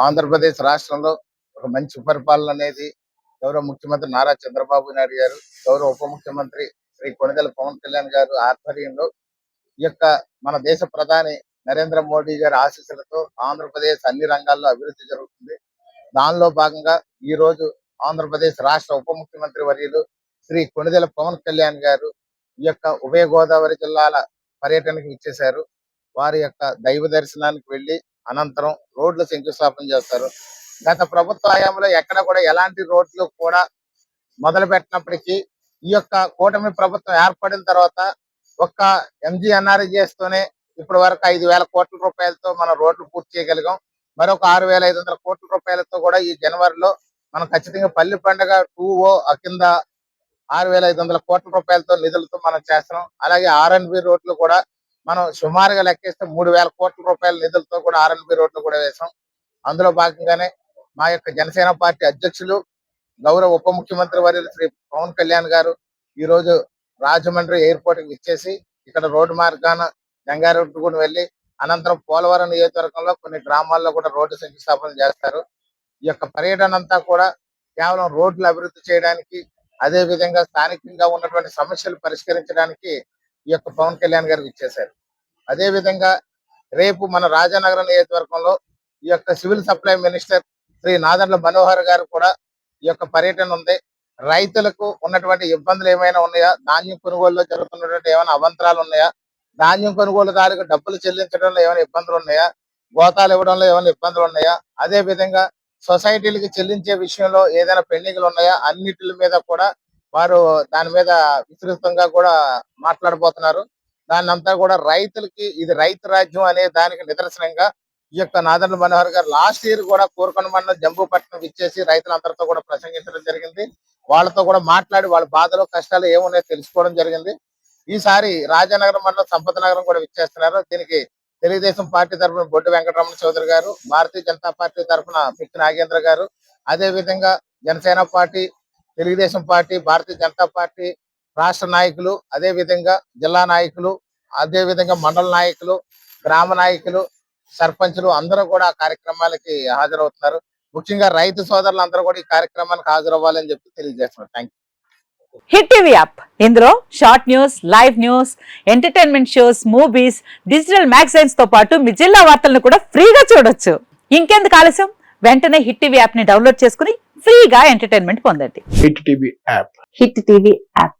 ఆంధ్రప్రదేశ్ రాష్ట్రంలో ఒక మంచి పరిపాలన అనేది గౌరవ ముఖ్యమంత్రి నారా చంద్రబాబు నాయుడు గారు గౌరవ ఉప ముఖ్యమంత్రి శ్రీ కొనిదెల పవన్ కళ్యాణ్ గారు ఆధ్వర్యంలో ఈ యొక్క మన దేశ ప్రధాని నరేంద్ర మోడీ గారి ఆశీస్సులతో ఆంధ్రప్రదేశ్ అన్ని రంగాల్లో అభివృద్ధి జరుగుతుంది. దానిలో భాగంగా ఈ రోజు ఆంధ్రప్రదేశ్ రాష్ట్ర ఉప ముఖ్యమంత్రి వర్యులు శ్రీ కొనిదెల పవన్ కళ్యాణ్ గారు ఈ యొక్క ఉభయ గోదావరి జిల్లాల పర్యటనకు ఇచ్చేశారు వారి యొక్క దైవ దర్శనానికి వెళ్ళి అనంతరం రోడ్లు శంకుస్థాపన చేస్తారు. గత ప్రభుత్వ హయాంలో ఎక్కడ కూడా ఎలాంటి రోడ్లు కూడా మొదలు పెట్టినప్పటికీ ఈ యొక్క కూటమి ప్రభుత్వం ఏర్పడిన తర్వాత ఒక్క ఎంజీఎన్ఆర్జీఎస్ తోనే ఇప్పటి వరకు ఐదు వేల కోట్ల రూపాయలతో మనం రోడ్లు పూర్తి చేయగలిగాం. మరొక ఆరు వేల ఐదు వందల కోట్ల రూపాయలతో కూడా ఈ జనవరిలో మనం ఖచ్చితంగా పల్లి పండుగ టూ ఓ కింద ఆరు వేల ఐదు వందల కోట్ల రూపాయలతో నిధులతో మనం చేస్తున్నాం. అలాగే ఆర్ఎన్బి రోడ్లు కూడా మనం సుమారుగా లెక్కేస్తే మూడు వేల కోట్ల రూపాయల నిధులతో కూడా ఆర్ఎల్బి రోడ్లు కూడా వేసాం అందులో భాగంగానే మా యొక్క జనసేన పార్టీ అధ్యక్షులు గౌరవ ఉప ముఖ్యమంత్రి వర్యులు శ్రీ పవన్ కళ్యాణ్ గారు ఈ రోజు రాజమండ్రి ఎయిర్పోర్ట్కి ఇచ్చేసి ఇక్కడ రోడ్డు మార్గాన జంగారెడ్డిగూడెం వెళ్ళి అనంతరం పోలవరం నియోజకవర్గంలో కొన్ని గ్రామాల్లో కూడా రోడ్డు శంకుస్థాపన చేస్తారు. ఈ యొక్క పర్యటన అంతా కూడా కేవలం రోడ్లు అభివృద్ధి చేయడానికి అదే విధంగా స్థానికంగా ఉన్నటువంటి సమస్యలు పరిష్కరించడానికి ఈ యొక్క పవన్ కళ్యాణ్ గారికి ఇచ్చేశారు అదే విధంగా రేపు మన రాజానగరం నియోజకవర్గంలో ఈ యొక్క civil supply minister Shri Nadendla Manohar garu కూడా ఈ యొక్క పర్యటన ఉంది. రైతులకు ఉన్నటువంటి ఇబ్బందులు ఏమైనా ఉన్నాయా? ధాన్యం కొనుగోలులో జరుగుతున్నటువంటి ఏమైనా అవంతరాలు ఉన్నాయా? ధాన్యం కొనుగోలుదారులకు డబ్బులు చెల్లించడంలో ఏమైనా ఇబ్బందులు ఉన్నాయా? గోతాలు ఇవ్వడంలో ఏమైనా ఇబ్బందులు ఉన్నాయా? అదే విధంగా సొసైటీలకి చెల్లించే విషయంలో ఏదైనా పెండింగ్లు ఉన్నాయా? అన్నిటి మీద కూడా వారు దాని మీద విస్తృతంగా కూడా మాట్లాడబోతున్నారు. దాన్ని అంతా కూడా రైతులకి ఇది రైతు రాజ్యం అనే దానికి నిదర్శనంగా ఈ యొక్క నాదెండ్ల మనోహర్ గారు లాస్ట్ ఇయర్ కూడా కోరుకొండ మండలం జంబూపట్నం ఇచ్చేసి రైతులందరితో కూడా ప్రసంగించడం జరిగింది. వాళ్ళతో కూడా మాట్లాడి వాళ్ళ బాధలు కష్టాలు ఏమున్నాయో తెలుసుకోవడం జరిగింది. ఈసారి రాజానగరం మండలం సంపద నగరం కూడా విచ్చేస్తున్నారు. దీనికి తెలుగుదేశం పార్టీ తరఫున బొడ్డు వెంకటరమణ చౌదరి గారు భారతీయ జనతా పార్టీ తరఫున పిక్కి నాగేంద్ర గారు అదే విధంగా Janasena party Telugudesam party Bharatiya Janata party రాష్ట్ర నాయకులు అదే విధంగా జిల్లా నాయకులు అదే విధంగా మండల నాయకులు గ్రామ నాయకులు సర్పంచులు అందరూ కూడా ఆ కార్యక్రమాలకి హాజరవుతున్నారు. ముఖ్యంగా రైతు సోదరులు అందరూ కూడా ఈ కార్యక్రమానికి హాజరవ్వాలని చెప్పి తెలియజేస్తున్నారు. Thank hit TV app. ఇందులో short news live news entertainment shows movies digital మ్యాగజైన్స్తో పాటు మీ జిల్లా వార్తలను కూడా ఫ్రీగా చూడొచ్చు. ఇంకెందుకు ఆలస్యం? వెంటనే హిట్ టీవీ యాప్ని డౌన్లోడ్ చేసుకుని ఫ్రీగా ఎంటర్టైన్మెంట్ పొందండి. Hit TV app. Hit TV app.